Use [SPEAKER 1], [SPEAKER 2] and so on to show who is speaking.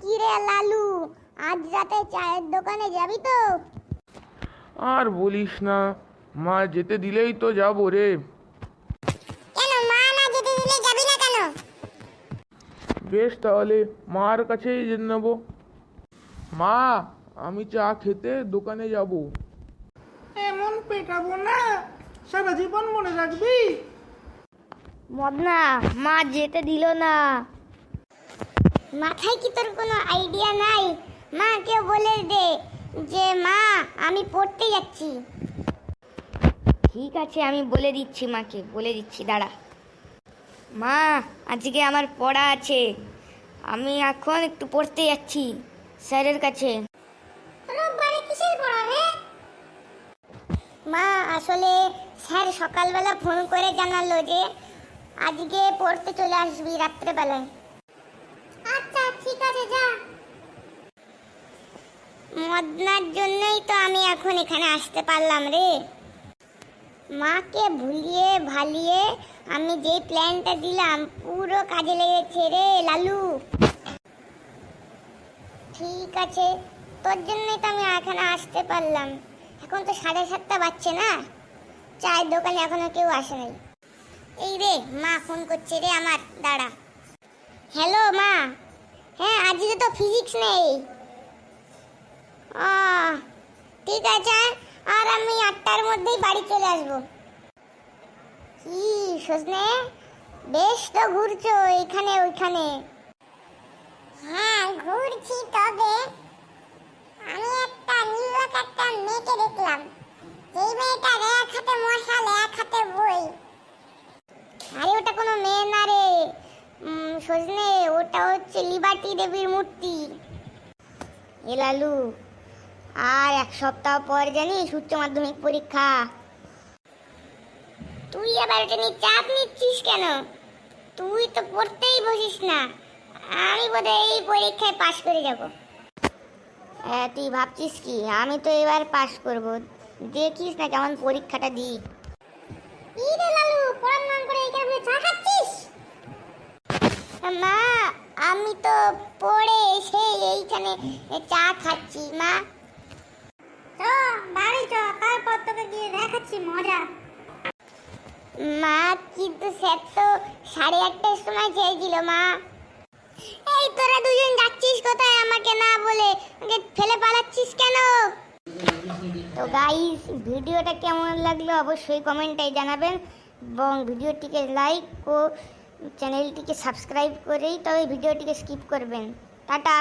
[SPEAKER 1] কি রে লালু আজ রাতে চায়ের দোকানে যাবি তো?
[SPEAKER 2] আর বলিস না মা যেতে দিলেই তো যাব রে।
[SPEAKER 1] কেন মা না যেতে দিলে যাবি না কেন?
[SPEAKER 2] বেশ তাহলে মার কাছেই যেতে নেব। মা আমি চা খেতে দোকানে যাব।
[SPEAKER 3] এমন পেটাবো না সারা জীবন মনে রাখবি।
[SPEAKER 1] মদনা মা যেতে দিল না। মাথায় কি তোর কোনো আইডিয়া নাই? মাকে বলে দে যে মা আমি পড়তে যাচ্ছি।
[SPEAKER 4] ঠিক আছে আমি বলে দিচ্ছি মাকে বলে দিচ্ছি দাঁড়া। মা আজকে আমার পড়া আছে। আমি এখন একটু পড়তে যাচ্ছি স্যারের কাছে।
[SPEAKER 1] মা আসলে স্যার সকালবেলা ফোন করে জানালো যে আজকে পড়তে চলে আসবি রাত্রেবেলায়। ঠিক আছে, যা। মদনার জন্যই তো আমি এখন এখানে আসতে পারলাম রে। মাকে ভুলিয়ে ভালিয়ে আমি যে প্ল্যানটা দিলাম, পুরো কাজে লেগেছে রে লালু। ঠিক আছে, তোর জন্যই তো আমি এখানে আসতে পারলাম। এখন তো সাড়ে সাতটা বাজছে না। চায়ের দোকানে এখনও কেউ আসে নাই। এই রে, মা ফোন করছে রে আমার, দাঁড়া। হ্যালো, মা। হ্যাঁ আজকে তো ফিজিক্স নেই। ঠিক আছে, আর আমি আটটার মধ্যেই বাড়ি চলে আসব। কি, সজনে? বেশ তো ঘুরছো, এখানে, ওইখানে। হ্যাঁ ঘুরছি, তবে আমি একটা নিউইয়র্ক একটা মেয়েকে দেখলাম যেই মেয়েটার এক হাতে মশাল এক হাতে বই আরে ওটা কোনো মেয়ে না রে উম, সজনে, ওটা হচ্ছে লিবার্টি দেবীর মূর্তি।
[SPEAKER 4] এ লালু, আর এক সপ্তাহ পর জানিস উচ্চ মাধ্যমিক পরীক্ষা।
[SPEAKER 1] তুই আবার এটা নিয়ে চাপ নিচ্ছিস কেন? তুই তো পড়তেই বসিস না। আমি বোধহয় এই পরীক্ষায় পাশ করে যাব।
[SPEAKER 4] হ্যাঁ তুই ভাবছিস কি? আমি তো এবার পাশ করব। দেখিস না কেমন পরীক্ষাটা দিই।
[SPEAKER 1] লালু, পড়ার নাম করে এইখানে চা খাচ্ছিস? মা আমি তো পড়ে এসে এইখানে চা খাচ্ছি মা। তো বাড়ি চ তারপর তোকে গিয়ে দেখাচ্ছি মজা। মা কিন্তু স্যার তো সাড়ে আটটার সময় চেয়েছিল মা। এই তোরা দুজন যাচ্ছিস কোথায় আমাকে না বলে? আমাকে ফেলে পালাচ্ছিস কেন?
[SPEAKER 4] তো গাইস ভিডিওটা কেমন লাগল অবশ্যই কমেন্টে জানাবেন এবং ভিডিওটিকে লাইক ও চ্যানেলটিকে সাবস্ক্রাইব করেই তবে ভিডিওটিকে স্কিপ করবেন টাটা